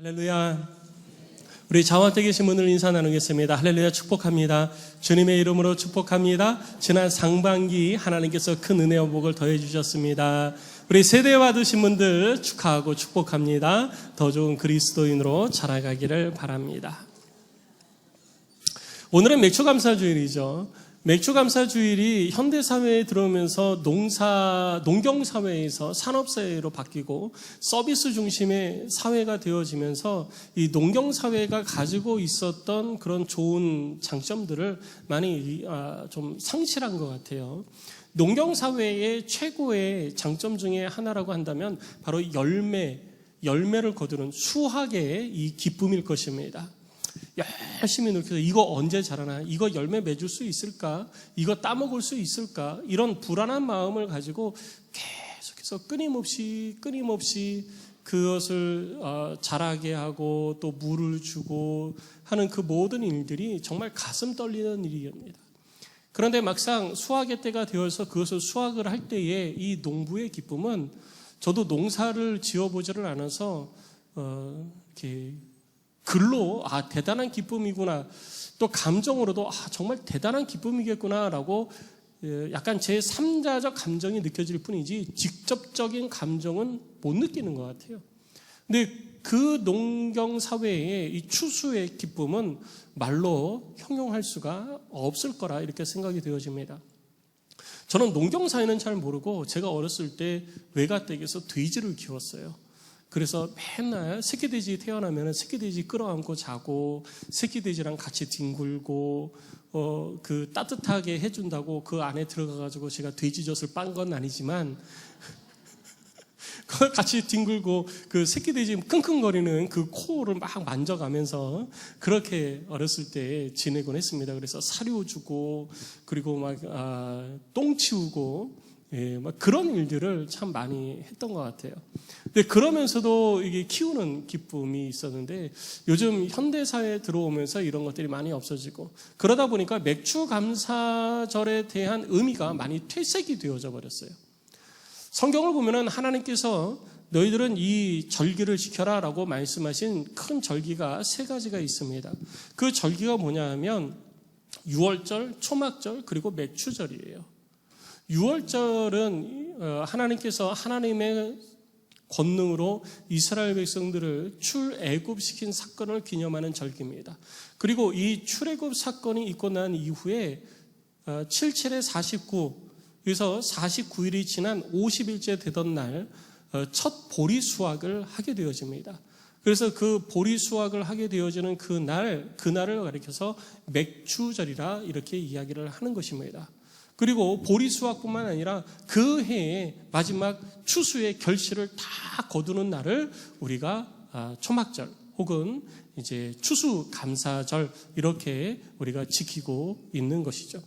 할렐루야. 우리 자원대 계신 분을 인사 나누겠습니다. 할렐루야 축복합니다. 주님의 이름으로 축복합니다. 지난 상반기 하나님께서 큰 은혜와 복을 더해 주셨습니다. 우리 세대 받으신 분들 축하하고 축복합니다. 더 좋은 그리스도인으로 자라가기를 바랍니다. 오늘은 맥주감사주일이죠. 맥주감사주일이 현대사회에 들어오면서 농사, 농경사회에서 산업사회로 바뀌고 서비스 중심의 사회가 되어지면서 이 농경사회가 가지고 있었던 그런 좋은 장점들을 많이 아, 좀 상실한 것 같아요. 농경사회의 최고의 장점 중에 하나라고 한다면 바로 열매, 열매를 거두는 수확의 이 기쁨일 것입니다. 열심히 노력해서 이거 언제 자라나? 이거 열매 맺을 수 있을까? 이거 따먹을 수 있을까? 이런 불안한 마음을 가지고 계속해서 끊임없이 끊임없이 그것을 어, 자라게 하고 또 물을 주고 하는 그 모든 일들이 정말 가슴 떨리는 일입니다. 그런데 막상 수확의 때가 되어서 그것을 수확을 할 때에 이 농부의 기쁨은 저도 농사를 지어보지를 않아서 어, 이렇게 글로 아 대단한 기쁨이구나 또 감정으로도 아 정말 대단한 기쁨이겠구나라고 예, 약간 제 3자적 감정이 느껴질 뿐이지 직접적인 감정은 못 느끼는 것 같아요. 근데 그 농경 사회의 이 추수의 기쁨은 말로 형용할 수가 없을 거라 이렇게 생각이 되어집니다. 저는 농경 사회는 잘 모르고 제가 어렸을 때 외가 댁에서 돼지를 키웠어요. 그래서 맨날 새끼돼지 태어나면 새끼돼지 끌어안고 자고 새끼돼지랑 같이 뒹굴고 어, 그 따뜻하게 해준다고 그 안에 들어가가지고 제가 돼지젖을 빤 건 아니지만 같이 뒹굴고 그 새끼돼지 끙끙거리는 그 코를 막 만져가면서 그렇게 어렸을 때 지내곤 했습니다. 그래서 사료 주고 그리고 막똥 아, 치우고 예, 막 그런 일들을 참 많이 했던 것 같아요. 근데 그러면서도 이게 키우는 기쁨이 있었는데 요즘 현대 사회에 들어오면서 이런 것들이 많이 없어지고 그러다 보니까 맥주 감사절에 대한 의미가 많이 퇴색이 되어져 버렸어요. 성경을 보면은 하나님께서 너희들은 이 절기를 지켜라 라고 말씀하신 큰 절기가 세 가지가 있습니다. 그 절기가 뭐냐 하면 6월절, 초막절, 그리고 맥추절이에요. 6월절은 어, 하나님께서 하나님의 권능으로 이스라엘 백성들을 출애굽시킨 사건을 기념하는 절기입니다. 그리고 이 출애굽 사건이 있고 난 이후에 77에 49 그래서 49일이 지난 50일째 되던 날 첫 보리 수확을 하게 되어집니다. 그래서 그 보리 수확을 하게 되어지는 그 날, 그날을 가리켜서 맥주절이라 이렇게 이야기를 하는 것입니다. 그리고 보리 수확뿐만 아니라 그 해의 마지막 추수의 결실을 다 거두는 날을 우리가 아, 초막절 혹은 이제 추수 감사절 이렇게 우리가 지키고 있는 것이죠.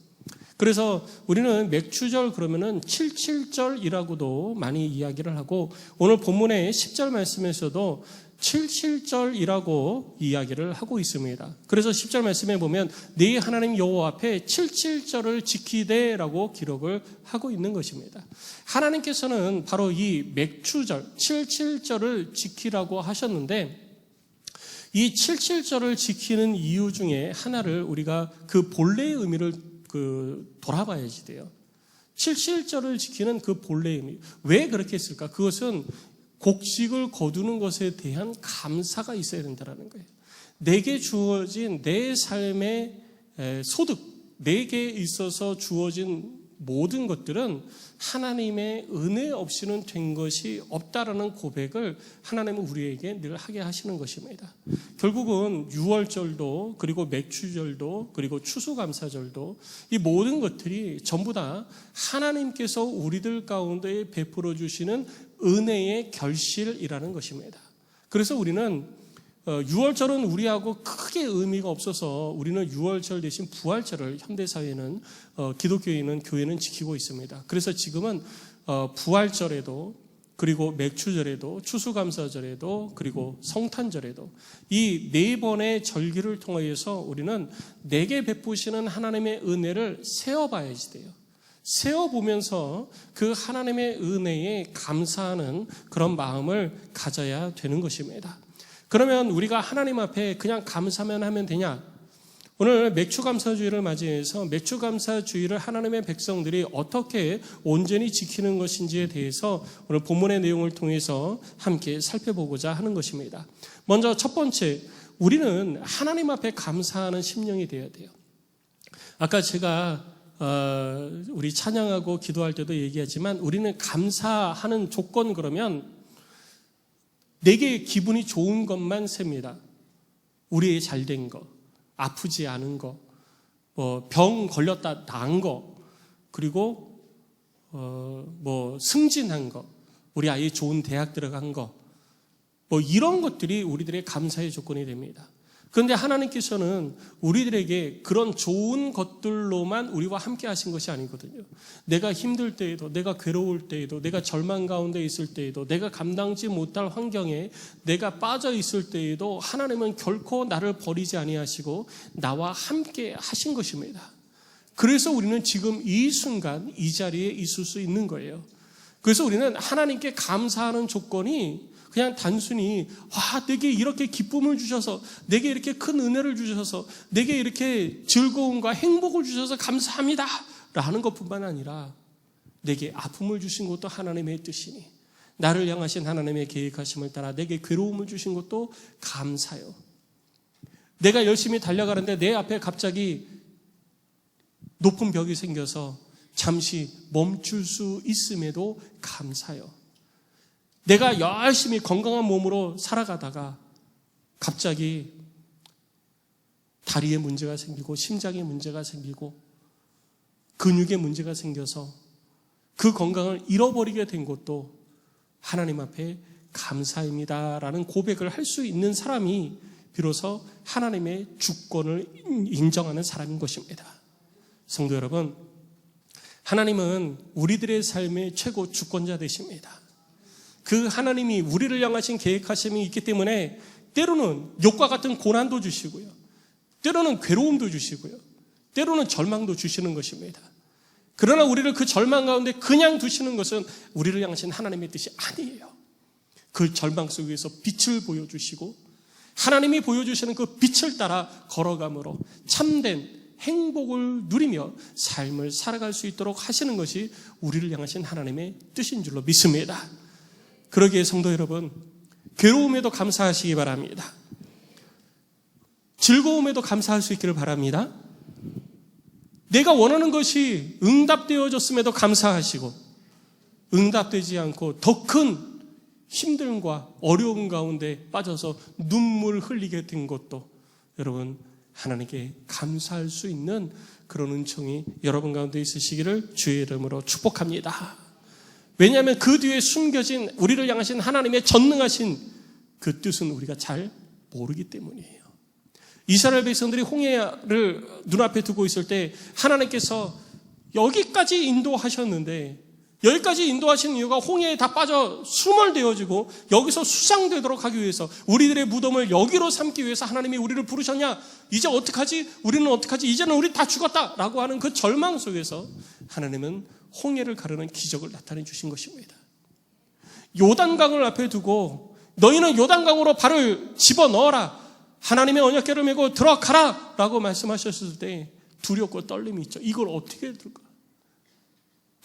그래서 우리는 맥추절 그러면은 77절이라고도 많이 이야기를 하고 오늘 본문의 10절 말씀에서도 77절이라고 이야기를 하고 있습니다. 그래서 10절 말씀에 보면 네 하나님 여호와 앞에 77절을 지키되라고 기록을 하고 있는 것입니다. 하나님께서는 바로 이 맥추절 77절을 지키라고 하셨는데 이 77절을 지키는 이유 중에 하나를 우리가 그 본래의 의미를 그 돌아봐야지 돼요. 77절을 지키는 그 본래의 의미. 왜 그렇게 했을까? 그것은 곡식을 거두는 것에 대한 감사가 있어야 된다는 거예요. 내게 주어진 내 삶의 소득, 내게 있어서 주어진 모든 것들은 하나님의 은혜 없이는 된 것이 없다라는 고백을 하나님은 우리에게 늘 하게 하시는 것입니다. 결국은 6월절도 그리고 맥주절도 그리고 추수감사절도 이 모든 것들이 전부 다 하나님께서 우리들 가운데 베풀어 주시는 은혜의 결실이라는 것입니다. 그래서 우리는 6월절은 어, 우리하고 크게 의미가 없어서 우리는 6월절 대신 부활절을 현대사회는 어, 기독교인은 교회는 지키고 있습니다. 그래서 지금은 어, 부활절에도 그리고 맥추절에도 추수감사절에도 그리고 성탄절에도 이 네 번의 절기를 통하여서 우리는 내게 베푸시는 하나님의 은혜를 세어봐야지 돼요. 세어보면서 그 하나님의 은혜에 감사하는 그런 마음을 가져야 되는 것입니다. 그러면 우리가 하나님 앞에 그냥 감사만 하면 되냐? 오늘 맥주감사주의를 맞이해서 맥주감사주의를 하나님의 백성들이 어떻게 온전히 지키는 것인지에 대해서 오늘 본문의 내용을 통해서 함께 살펴보고자 하는 것입니다. 먼저 첫 번째, 우리는 하나님 앞에 감사하는 심령이 되어야 돼요. 아까 제가 어, 우리 찬양하고 기도할 때도 얘기하지만 우리는 감사하는 조건 그러면 내게 기분이 좋은 것만 셉니다. 우리의 잘된 것, 아프지 않은 것, 뭐병 걸렸다 나은 것, 그리고 어, 뭐 승진한 것, 우리 아이 좋은 대학 들어간 것, 뭐 이런 것들이 우리들의 감사의 조건이 됩니다. 그런데 하나님께서는 우리들에게 그런 좋은 것들로만 우리와 함께 하신 것이 아니거든요. 내가 힘들 때에도, 내가 괴로울 때에도, 내가 절망 가운데 있을 때에도, 내가 감당지 못할 환경에 내가 빠져 있을 때에도 하나님은 결코 나를 버리지 아니하시고 나와 함께 하신 것입니다. 그래서 우리는 지금 이 순간 이 자리에 있을 수 있는 거예요. 그래서 우리는 하나님께 감사하는 조건이 그냥 단순히 와 내게 이렇게 기쁨을 주셔서 내게 이렇게 큰 은혜를 주셔서 내게 이렇게 즐거움과 행복을 주셔서 감사합니다. 라는 것뿐만 아니라 내게 아픔을 주신 것도 하나님의 뜻이니 나를 향하신 하나님의 계획하심을 따라 내게 괴로움을 주신 것도 감사요. 내가 열심히 달려가는데 내 앞에 갑자기 높은 벽이 생겨서 잠시 멈출 수 있음에도 감사요 내가 열심히 건강한 몸으로 살아가다가 갑자기 다리에 문제가 생기고 심장에 문제가 생기고 근육에 문제가 생겨서 그 건강을 잃어버리게 된 것도 하나님 앞에 감사입니다라는 고백을 할 수 있는 사람이 비로소 하나님의 주권을 인정하는 사람인 것입니다. 성도 여러분, 하나님은 우리들의 삶의 최고 주권자 되십니다. 그 하나님이 우리를 향하신 계획하심이 있기 때문에 때로는 욕과 같은 고난도 주시고요. 때로는 괴로움도 주시고요. 때로는 절망도 주시는 것입니다. 그러나 우리를 그 절망 가운데 그냥 두시는 것은 우리를 향하신 하나님의 뜻이 아니에요. 그 절망 속에서 빛을 보여주시고 하나님이 보여주시는 그 빛을 따라 걸어감으로 참된 행복을 누리며 삶을 살아갈 수 있도록 하시는 것이 우리를 향하신 하나님의 뜻인 줄로 믿습니다. 그러기에 성도 여러분, 괴로움에도 감사하시기 바랍니다. 즐거움에도 감사할 수 있기를 바랍니다. 내가 원하는 것이 응답되어졌음에도 감사하시고, 응답되지 않고 더 큰 힘듦과 어려움 가운데 빠져서 눈물 흘리게 된 것도 여러분 하나님께 감사할 수 있는 그런 은총이 여러분 가운데 있으시기를 주의 이름으로 축복합니다. 왜냐하면 그 뒤에 숨겨진 우리를 향하신 하나님의 전능하신 그 뜻은 우리가 잘 모르기 때문이에요. 이스라엘 백성들이 홍해를 눈앞에 두고 있을 때 하나님께서 여기까지 인도하셨는데 여기까지 인도하신 이유가 홍해에 다 빠져 수몰되어지고 여기서 수상되도록 하기 위해서 우리들의 무덤을 여기로 삼기 위해서 하나님이 우리를 부르셨냐? 이제 어떡하지? 우리는 어떡하지? 이제는 우리 다 죽었다 라고 하는 그 절망 속에서 하나님은 홍해를 가르는 기적을 나타내 주신 것입니다. 요단강을 앞에 두고 너희는 요단강으로 발을 집어 넣어라. 하나님의 언약궤를 메고 들어가라. 라고 말씀하셨을 때 두렵고 떨림이 있죠. 이걸 어떻게 들까?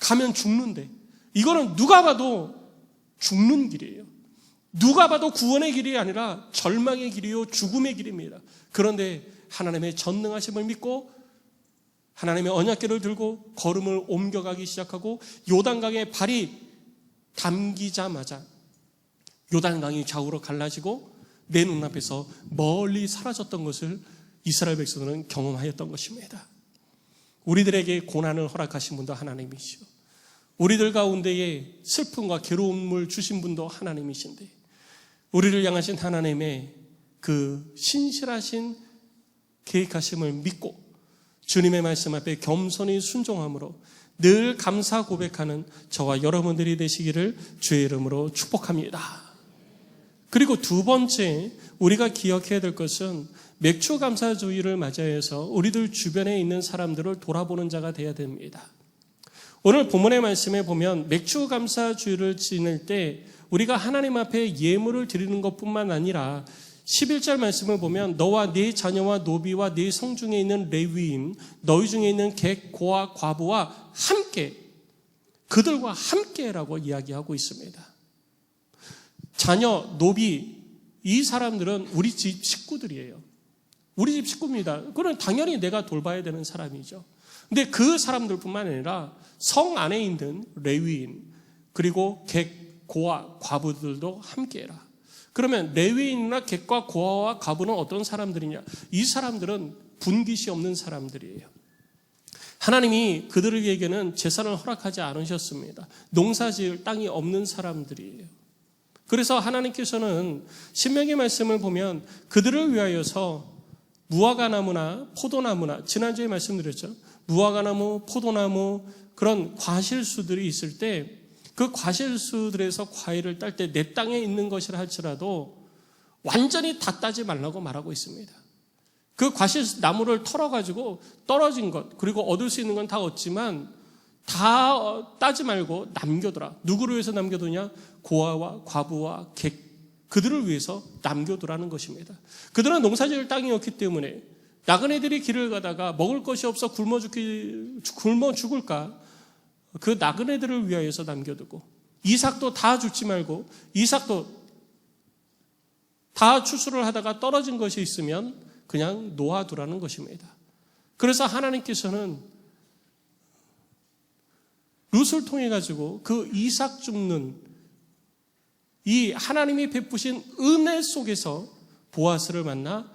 가면 죽는데. 이거는 누가 봐도 죽는 길이에요. 누가 봐도 구원의 길이 아니라 절망의 길이요, 죽음의 길입니다. 그런데 하나님의 전능하심을 믿고 하나님의 언약궤를 들고 걸음을 옮겨가기 시작하고 요단강에 발이 담기자마자 요단강이 좌우로 갈라지고 내 눈앞에서 멀리 사라졌던 것을 이스라엘 백성들은 경험하였던 것입니다. 우리들에게 고난을 허락하신 분도 하나님이시오. 우리들 가운데에 슬픔과 괴로움을 주신 분도 하나님이신데 우리를 향하신 하나님의 그 신실하신 계획하심을 믿고 주님의 말씀 앞에 겸손히 순종함으로 늘 감사 고백하는 저와 여러분들이 되시기를 주의 이름으로 축복합니다. 그리고 두 번째 우리가 기억해야 될 것은 맥주 감사주의를 맞이해서 우리들 주변에 있는 사람들을 돌아보는 자가 되어야 됩니다. 오늘 본문의 말씀에 보면 맥주 감사주의를 지낼 때 우리가 하나님 앞에 예물을 드리는 것뿐만 아니라 11절 말씀을 보면 너와 네 자녀와 노비와 네 성 중에 있는 레위인 너희 중에 있는 객 고아 과부와 함께 그들과 함께라고 이야기하고 있습니다. 자녀 노비 이 사람들은 우리 집 식구들이에요. 우리 집 식구입니다. 그건 당연히 내가 돌봐야 되는 사람이죠. 근데 그 사람들뿐만 아니라 성 안에 있는 레위인 그리고 객 고아 과부들도 함께해라. 그러면 레위인이나 객과 고아와 과부는 어떤 사람들이냐? 이 사람들은 분깃이 없는 사람들이에요. 하나님이 그들에게는 재산을 허락하지 않으셨습니다. 농사지을 땅이 없는 사람들이에요. 그래서 하나님께서는 신명의 말씀을 보면 그들을 위하여서 무화과나무나 포도나무나 지난주에 말씀드렸죠. 무화과나무, 포도나무 그런 과실수들이 있을 때 그 과실수들에서 과일을 딸 때 내 땅에 있는 것이라 할지라도 완전히 다 따지 말라고 말하고 있습니다. 그 과실 나무를 털어가지고 떨어진 것 그리고 얻을 수 있는 건 다 얻지만 다 따지 말고 남겨둬라. 누구를 위해서 남겨두냐? 고아와 과부와 객 그들을 위해서 남겨두라는 것입니다. 그들은 농사지을 땅이었기 때문에 나그네들이 길을 가다가 먹을 것이 없어 굶어 죽기 굶어 죽을까 그 나그네들을 위하여서 남겨두고 이삭도 다 죽지 말고 이삭도 다 추수를 하다가 떨어진 것이 있으면 그냥 놓아두라는 것입니다. 그래서 하나님께서는 룻을 통해 가지고 그 이삭 죽는 이 하나님이 베푸신 은혜 속에서 보아스를 만나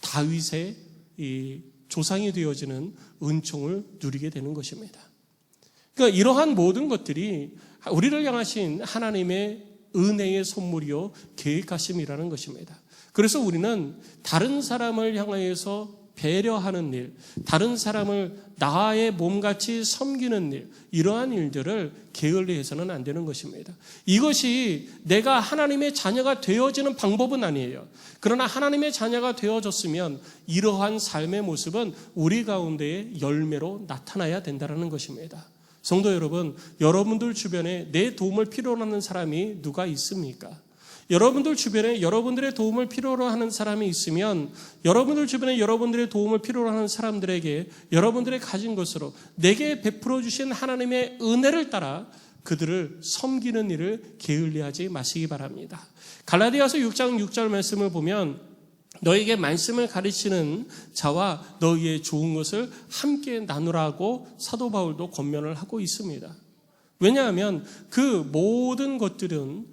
다윗의 이 조상이 되어지는 은총을 누리게 되는 것입니다. 그러니까 이러한 모든 것들이 우리를 향하신 하나님의 은혜의 선물이요 계획하심이라는 것입니다. 그래서 우리는 다른 사람을 향하여서 배려하는 일, 다른 사람을 나의 몸같이 섬기는 일, 이러한 일들을 게을리해서는 안 되는 것입니다. 이것이 내가 하나님의 자녀가 되어지는 방법은 아니에요. 그러나 하나님의 자녀가 되어졌으면 이러한 삶의 모습은 우리 가운데의 열매로 나타나야 된다는 것입니다. 성도 여러분, 여러분들 주변에 내 도움을 필요로 하는 사람이 누가 있습니까? 여러분들 주변에 여러분들의 도움을 필요로 하는 사람이 있으면 여러분들 주변에 여러분들의 도움을 필요로 하는 사람들에게 여러분들의 가진 것으로 내게 베풀어 주신 하나님의 은혜를 따라 그들을 섬기는 일을 게을리하지 마시기 바랍니다. 갈라디아서 6장 6절 말씀을 보면 너에게 말씀을 가르치는 자와 너희의 좋은 것을 함께 나누라고 사도 바울도 권면을 하고 있습니다. 왜냐하면 그 모든 것들은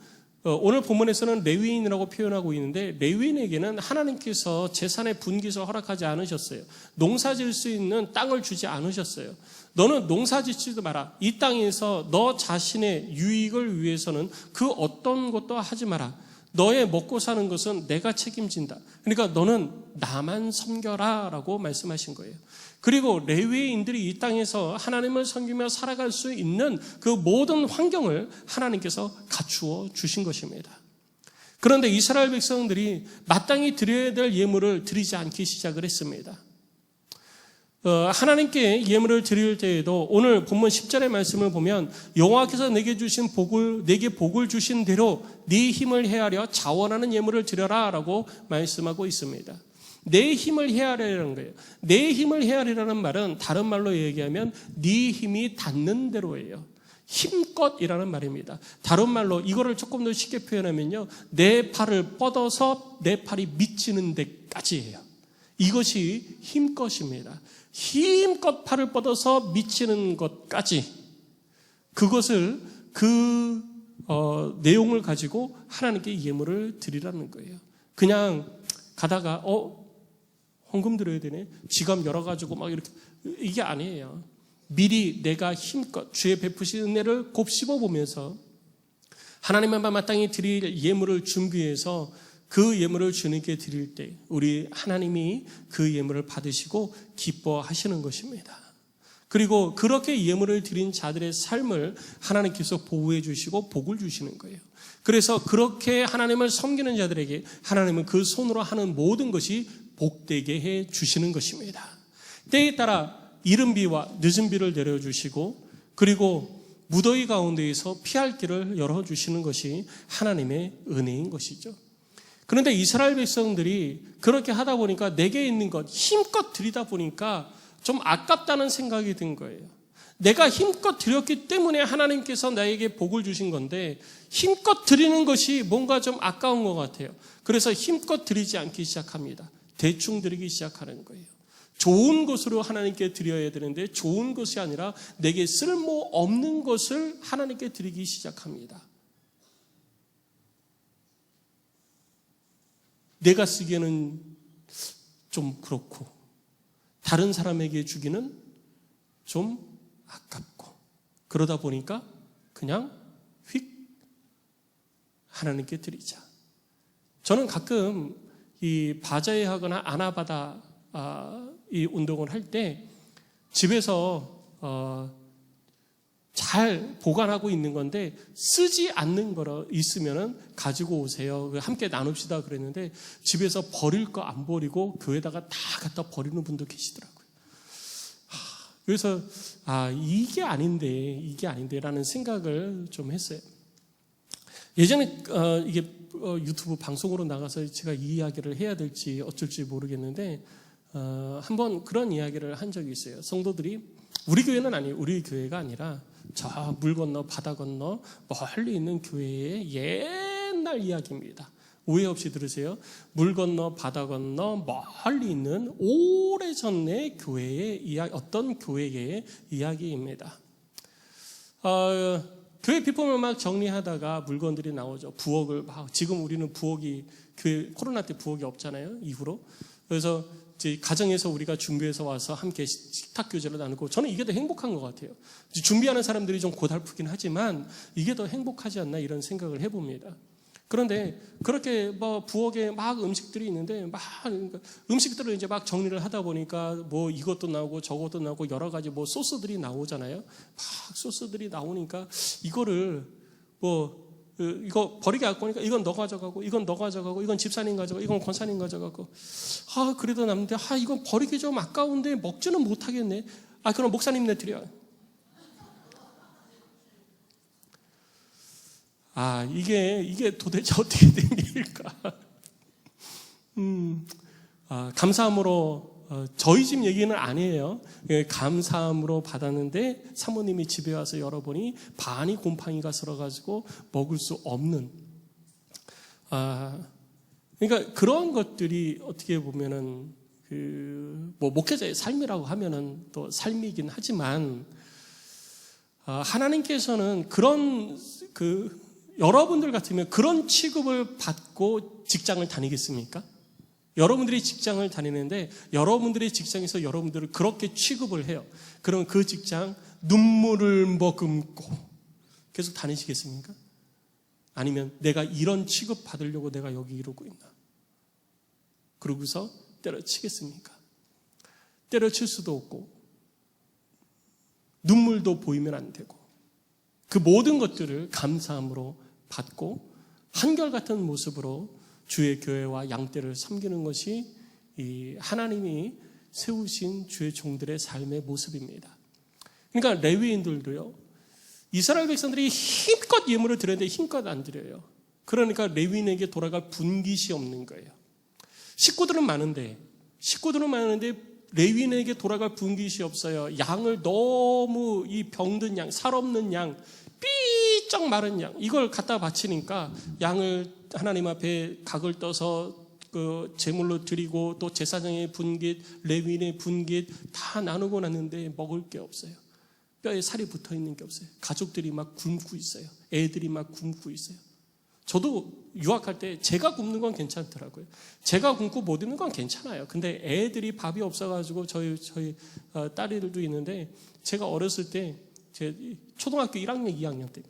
어, 오늘 본문에서는 레위인이라고 표현하고 있는데 레위인에게는 하나님께서 재산의 분기서 허락하지 않으셨어요. 농사 지을 수 있는 땅을 주지 않으셨어요. 너는 농사 짓지도 마라. 이 땅에서 너 자신의 유익을 위해서는 그 어떤 것도 하지 마라. 너의 먹고 사는 것은 내가 책임진다. 그러니까 너는 나만 섬겨라 라고 말씀하신 거예요. 그리고 레위인들이 이 땅에서 하나님을 섬기며 살아갈 수 있는 그 모든 환경을 하나님께서 갖추어 주신 것입니다. 그런데 이스라엘 백성들이 마땅히 드려야 될 예물을 드리지 않기 시작을 했습니다. 어, 하나님께 예물을 드릴 때에도 오늘 본문 10절의 말씀을 보면 여호와께서 내게 주신 복을 내게 복을 주신 대로 네 힘을 헤아려 자원하는 예물을 드려라라고 말씀하고 있습니다. 내 힘을 헤아리라는 거예요. 내 힘을 헤아리라는 말은 다른 말로 얘기하면 네 힘이 닿는 대로예요. 힘껏이라는 말입니다. 다른 말로 이거를 조금 더 쉽게 표현하면요. 내 팔을 뻗어서 내 팔이 미치는 데까지예요. 이것이 힘껏입니다. 힘껏 팔을 뻗어서 미치는 것까지 그것을 그 어, 내용을 가지고 하나님께 예물을 드리라는 거예요. 그냥 가다가 어 헌금 드려야 되네. 지갑 열어 가지고 막 이렇게 이게 아니에요. 미리 내가 힘껏 주의 베푸신 은혜를 곱씹어 보면서 하나님만 마땅히 드릴 예물을 준비해서 그 예물을 주님께 드릴 때 우리 하나님이 그 예물을 받으시고 기뻐하시는 것입니다. 그리고 그렇게 예물을 드린 자들의 삶을 하나님께서 보호해 주시고 복을 주시는 거예요. 그래서 그렇게 하나님을 섬기는 자들에게 하나님은 그 손으로 하는 모든 것이 복되게 해 주시는 것입니다. 때에 따라 이른 비와 늦은 비를 내려 주시고 그리고 무더위 가운데에서 피할 길을 열어 주시는 것이 하나님의 은혜인 것이죠. 그런데 이스라엘 백성들이 그렇게 하다 보니까 내게 있는 것 힘껏 들이다 보니까 좀 아깝다는 생각이 든 거예요. 내가 힘껏 드렸기 때문에 하나님께서 나에게 복을 주신 건데 힘껏 드리는 것이 뭔가 좀 아까운 것 같아요. 그래서 힘껏 드리지 않기 시작합니다. 대충 드리기 시작하는 거예요. 좋은 것으로 하나님께 드려야 되는데 좋은 것이 아니라 내게 쓸모 없는 것을 하나님께 드리기 시작합니다. 내가 쓰기에는 좀 그렇고 다른 사람에게 주기는 좀 아깝고 그러다 보니까 그냥 휙 하나님께 드리자. 저는 가끔 이 바자회 하거나 아나바다 아, 이 운동을 할 때 집에서 어, 잘 보관하고 있는 건데 쓰지 않는 거로 있으면은 가지고 오세요. 함께 나눕시다 그랬는데 집에서 버릴 거 안 버리고 교회다가 다 갖다 버리는 분도 계시더라고요. 그래서 아 이게 아닌데 이게 아닌데라는 생각을 좀 했어요. 예전에 어, 이게 어, 유튜브 방송으로 나가서 제가 이 이야기를 해야 될지 어쩔지 모르겠는데 어, 한번 그런 이야기를 한 적이 있어요. 성도들이 우리 교회는 아니에요. 우리 교회가 아니라 저 물 건너 바다 건너 멀리 있는 교회의 옛날 이야기입니다. 오해 없이 들으세요. 물 건너 바다 건너 멀리 있는 오래 전의 교회의 이야기, 어떤 교회의 이야기입니다. 어, 교회 비법을 막 정리하다가 물건들이 나오죠. 부엌을 막 지금 우리는 부엌이 교회 코로나 때 부엌이 없잖아요. 이후로 그래서 이제 가정에서 우리가 준비해서 와서 함께 식탁 교제를 나누고 저는 이게 더 행복한 것 같아요. 준비하는 사람들이 좀 고달프긴 하지만 이게 더 행복하지 않나 이런 생각을 해봅니다. 그런데 그렇게 뭐 부엌에 막 음식들이 있는데 막 음식들을 이제 막 정리를 하다 보니까 뭐 이것도 나오고 저것도 나오고 여러 가지 뭐 소스들이 나오잖아요. 막 소스들이 나오니까 이거를 뭐 이거 버리게 갖고 오니까 이건 너 가져가고 이건 너 가져가고 이건 집사님 가져가고 이건 권사님 가져가고. 아 그래도 남는데 아 이건 버리기 좀 아까운데 먹지는 못하겠네. 아 그럼 목사님 내 드려 아 이게 이게 도대체 어떻게 된 일일까? 음 아, 감사함으로 어, 저희 집 얘기는 아니에요. 예, 감사함으로 받았는데 사모님이 집에 와서 열어보니 반이 곰팡이가 슬어가지고 먹을 수 없는. 아, 그러니까 그런 것들이 어떻게 보면은 그 뭐 목회자의 삶이라고 하면은 또 삶이긴 하지만 아, 하나님께서는 그런 그 여러분들 같으면 그런 취급을 받고 직장을 다니겠습니까? 여러분들이 직장을 다니는데 여러분들의 직장에서 여러분들을 그렇게 취급을 해요. 그럼 그 직장 눈물을 머금고 계속 다니시겠습니까? 아니면 내가 이런 취급 받으려고 내가 여기 이러고 있나? 그러고서 때려치겠습니까? 때려칠 수도 없고 눈물도 보이면 안 되고 그 모든 것들을 감사함으로 받고 한결같은 모습으로 주의 교회와 양떼를 섬기는 것이 이 하나님이 세우신 주의 종들의 삶의 모습입니다. 그러니까 레위인들도요. 이스라엘 백성들이 힘껏 예물을 드렸는데 힘껏 안 드려요. 그러니까 레위인에게 돌아갈 분깃이 없는 거예요. 식구들은 많은데 식구들은 많은데 레위인에게 돌아갈 분깃이 없어요. 양을 너무 이 병든 양, 살 없는 양, 삐쩍 마른 양 이걸 갖다 바치니까 양을 하나님 앞에 각을 떠서 그 제물로 드리고 또 제사장의 분깃, 레위인의 분깃 다 나누고 났는데 먹을 게 없어요. 뼈에 살이 붙어 있는 게 없어요. 가족들이 막 굶고 있어요. 애들이 막 굶고 있어요. 저도 유학할 때 제가 굶는 건 괜찮더라고요. 제가 굶고 못 입는 건 괜찮아요. 근데 애들이 밥이 없어가지고 저희 저희 어, 딸들도 있는데 제가 어렸을 때 제 초등학교 1학년, 2학년 때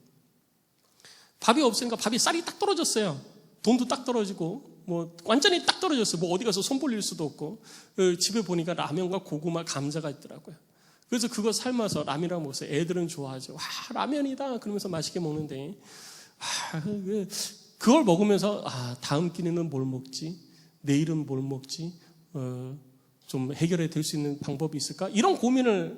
밥이 없으니까 밥이 쌀이 딱 떨어졌어요. 돈도 딱 떨어지고 뭐 완전히 딱 떨어졌어요. 뭐 어디 가서 손 벌릴 수도 없고 어, 집에 보니까 라면과 고구마, 감자가 있더라고요. 그래서 그거 삶아서 라면이랑 먹었어요. 애들은 좋아하죠. 와 라면이다 그러면서 맛있게 먹는데 아, 그- 그걸 먹으면서 아 다음 끼니는 뭘 먹지? 내일은 뭘 먹지? 어, 좀 해결해 될 수 있는 방법이 있을까? 이런 고민을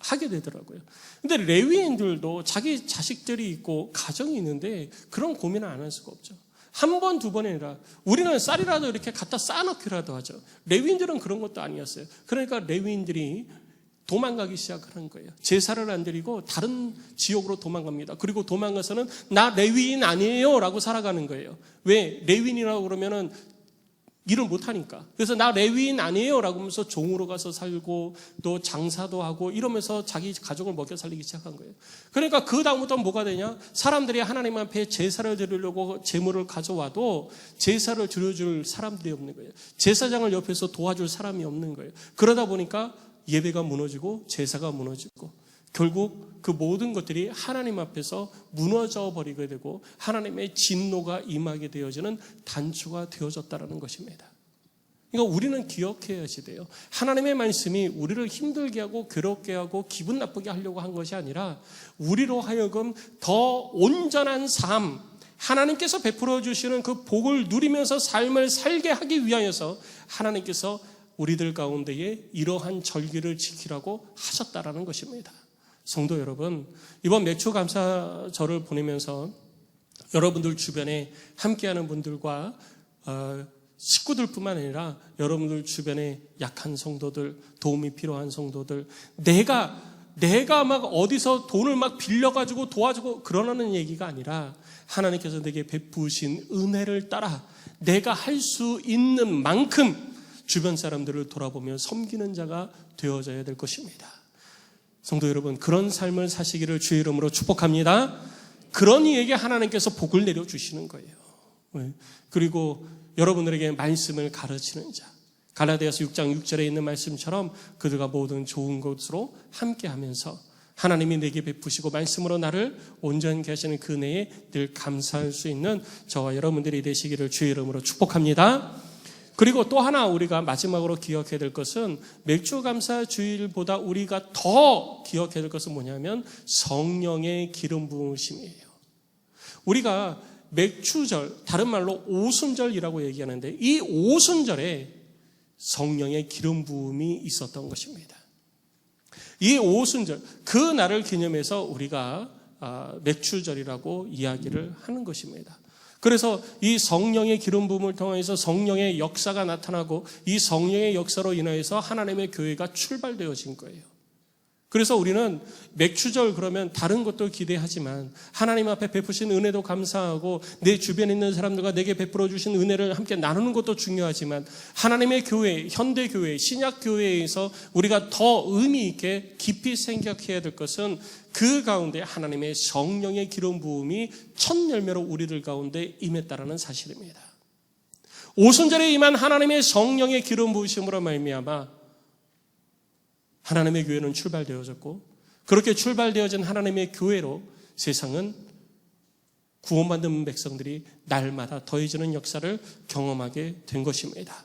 하게 되더라고요. 근데 레위인들도 자기 자식들이 있고 가정이 있는데 그런 고민을 안 할 수가 없죠. 한 번, 두 번이 아니라 우리는 쌀이라도 이렇게 갖다 쌓아놓기라도 하죠. 레위인들은 그런 것도 아니었어요. 그러니까 레위인들이 도망가기 시작하는 거예요. 제사를 안 드리고 다른 지역으로 도망갑니다. 그리고 도망가서는 나 레위인 아니에요 라고 살아가는 거예요. 왜? 레위인이라고 그러면은 일을 못하니까. 그래서 나 레위인 아니에요 라고 하면서 종으로 가서 살고 또 장사도 하고 이러면서 자기 가족을 먹여 살리기 시작한 거예요. 그러니까 그 다음부터 뭐가 되냐? 사람들이 하나님 앞에 제사를 드리려고 제물을 가져와도 제사를 드려줄 사람들이 없는 거예요. 제사장을 옆에서 도와줄 사람이 없는 거예요. 그러다 보니까 예배가 무너지고 제사가 무너지고 결국 그 모든 것들이 하나님 앞에서 무너져 버리게 되고 하나님의 진노가 임하게 되어지는 단초가 되어졌다라는 것입니다. 그러니까 우리는 기억해야지 돼요. 하나님의 말씀이 우리를 힘들게 하고 괴롭게 하고 기분 나쁘게 하려고 한 것이 아니라 우리로 하여금 더 온전한 삶, 하나님께서 베풀어 주시는 그 복을 누리면서 삶을 살게 하기 위하여서 하나님께서 우리들 가운데에 이러한 절기를 지키라고 하셨다라는 것입니다. 성도 여러분, 이번 맥주 감사절을 보내면서 여러분들 주변에 함께하는 분들과 어, 식구들뿐만 아니라 여러분들 주변에 약한 성도들, 도움이 필요한 성도들, 내가 내가 막 어디서 돈을 막 빌려가지고 도와주고 그러는 얘기가 아니라 하나님께서 내게 베푸신 은혜를 따라 내가 할 수 있는 만큼 주변 사람들을 돌아보며 섬기는 자가 되어져야 될 것입니다. 성도 여러분, 그런 삶을 사시기를 주의 이름으로 축복합니다. 그런 이에게 하나님께서 복을 내려주시는 거예요. 네. 그리고 여러분들에게 말씀을 가르치는 자. 갈라디아서 6장 6절에 있는 말씀처럼 그들과 모든 좋은 것으로 함께 하면서 하나님이 내게 베푸시고 말씀으로 나를 온전케 하시는 그 은혜에 늘 감사할 수 있는 저와 여러분들이 되시기를 주의 이름으로 축복합니다. 그리고 또 하나 우리가 마지막으로 기억해야 될 것은 맥주 감사 주일보다 우리가 더 기억해야 될 것은 뭐냐면 성령의 기름 부으심이에요. 우리가 맥주절, 다른 말로 오순절이라고 얘기하는데 이 오순절에 성령의 기름 부음이 있었던 것입니다. 이 오순절, 그 날을 기념해서 우리가 아, 맥주절이라고 이야기를 하는 것입니다. 그래서 이 성령의 기름 부음을 통해서 성령의 역사가 나타나고 이 성령의 역사로 인하여서 하나님의 교회가 출발되어진 거예요. 그래서 우리는 맥주절 그러면 다른 것도 기대하지만 하나님 앞에 베푸신 은혜도 감사하고 내 주변에 있는 사람들과 내게 베풀어 주신 은혜를 함께 나누는 것도 중요하지만 하나님의 교회, 현대 교회, 신약 교회에서 우리가 더 의미 있게 깊이 생각해야 될 것은 그 가운데 하나님의 성령의 기름 부음이 첫 열매로 우리들 가운데 임했다라는 사실입니다. 오순절에 임한 하나님의 성령의 기름 부으심으로 말미암아 하나님의 교회는 출발되어졌고 그렇게 출발되어진 하나님의 교회로 세상은 구원받는 백성들이 날마다 더해지는 역사를 경험하게 된 것입니다.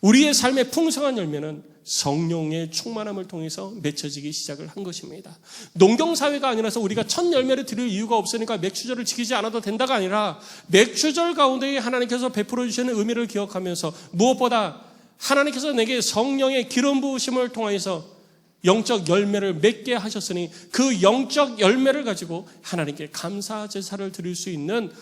우리의 삶의 풍성한 열매는 성령의 충만함을 통해서 맺혀지기 시작을 한 것입니다. 농경 사회가 아니라서 우리가 첫 열매를 드릴 이유가 없으니까 맥주절을 지키지 않아도 된다가 아니라 맥주절 가운데 하나님께서 베풀어 주시는 의미를 기억하면서 무엇보다 하나님께서 내게 성령의 기름 부으심을 통해서 영적 열매를 맺게 하셨으니 그 영적 열매를 가지고 하나님께 감사 제사를 드릴 수 있는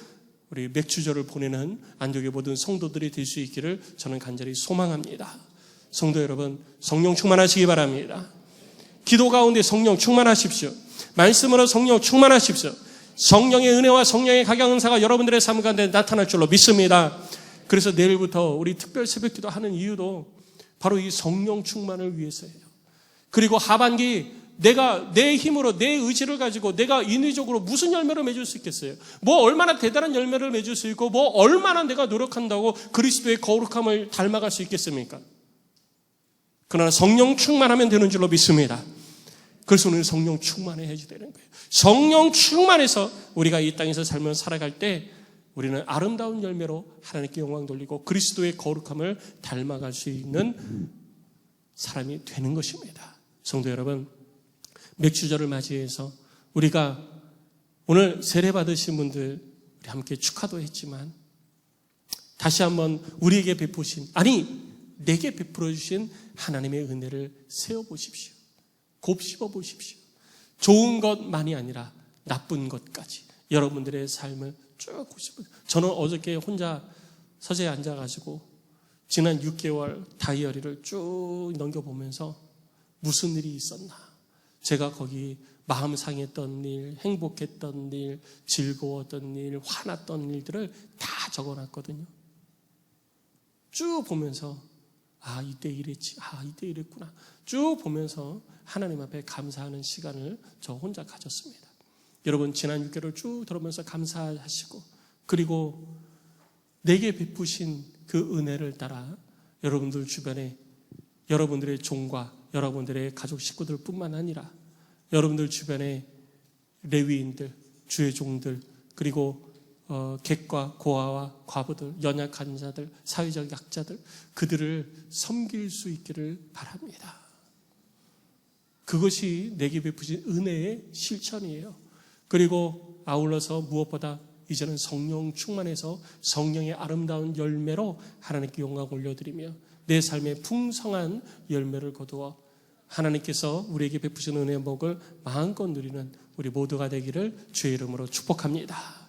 우리 맥주절을 보내는 안독의 모든 성도들이 될 수 있기를 저는 간절히 소망합니다. 성도 여러분, 성령 충만하시기 바랍니다. 기도 가운데 성령 충만하십시오. 말씀으로 성령 충만하십시오. 성령의 은혜와 성령의 각양 은사가 여러분들의 삶 가운데 나타날 줄로 믿습니다. 그래서 내일부터 우리 특별 새벽 기도 하는 이유도 바로 이 성령 충만을 위해서예요. 그리고 하반기 내가 내 힘으로 내 의지를 가지고 내가 인위적으로 무슨 열매를 맺을 수 있겠어요? 뭐 얼마나 대단한 열매를 맺을 수 있고 뭐 얼마나 내가 노력한다고 그리스도의 거룩함을 닮아갈 수 있겠습니까? 그러나 성령 충만하면 되는 줄로 믿습니다. 그래서 오늘 성령 충만해야지 되는 거예요. 성령 충만해서 우리가 이 땅에서 살면 살아갈 때 우리는 아름다운 열매로 하나님께 영광 돌리고 그리스도의 거룩함을 닮아갈 수 있는 사람이 되는 것입니다. 성도 여러분, 맥주절을 맞이해서 우리가 오늘 세례 받으신 분들 우리 함께 축하도 했지만 다시 한번 우리에게 베푸신 아니 내게 베풀어 주신 하나님의 은혜를 세워 보십시오. 곱씹어 보십시오. 좋은 것만이 아니라 나쁜 것까지 여러분들의 삶을 쭉 곱씹어. 저는 어저께 혼자 서재에 앉아 가지고 지난 6개월 다이어리를 쭉 넘겨 보면서 무슨 일이 있었나. 제가 거기 마음 상했던 일, 행복했던 일, 즐거웠던 일, 화났던 일들을 다 적어 놨거든요. 쭉 보면서 아 이때 이랬지, 아 이때 이랬구나. 쭉 보면서 하나님 앞에 감사하는 시간을 저 혼자 가졌습니다. 여러분 지난 6개월 쭉 들으면서 감사하시고 그리고 내게 베푸신 그 은혜를 따라 여러분들 주변에 여러분들의 종과 여러분들의 가족 식구들 뿐만 아니라 여러분들 주변에 레위인들, 주의 종들, 그리고 어, 객과 고아와 과부들, 연약한 자들, 사회적 약자들, 그들을 섬길 수 있기를 바랍니다. 그것이 내게 베푸신 은혜의 실천이에요. 그리고 아울러서 무엇보다 이제는 성령 충만해서 성령의 아름다운 열매로 하나님께 영광 올려드리며 내 삶의 풍성한 열매를 거두어 하나님께서 우리에게 베푸신 은혜의 복을 마음껏 누리는 우리 모두가 되기를 주의 이름으로 축복합니다.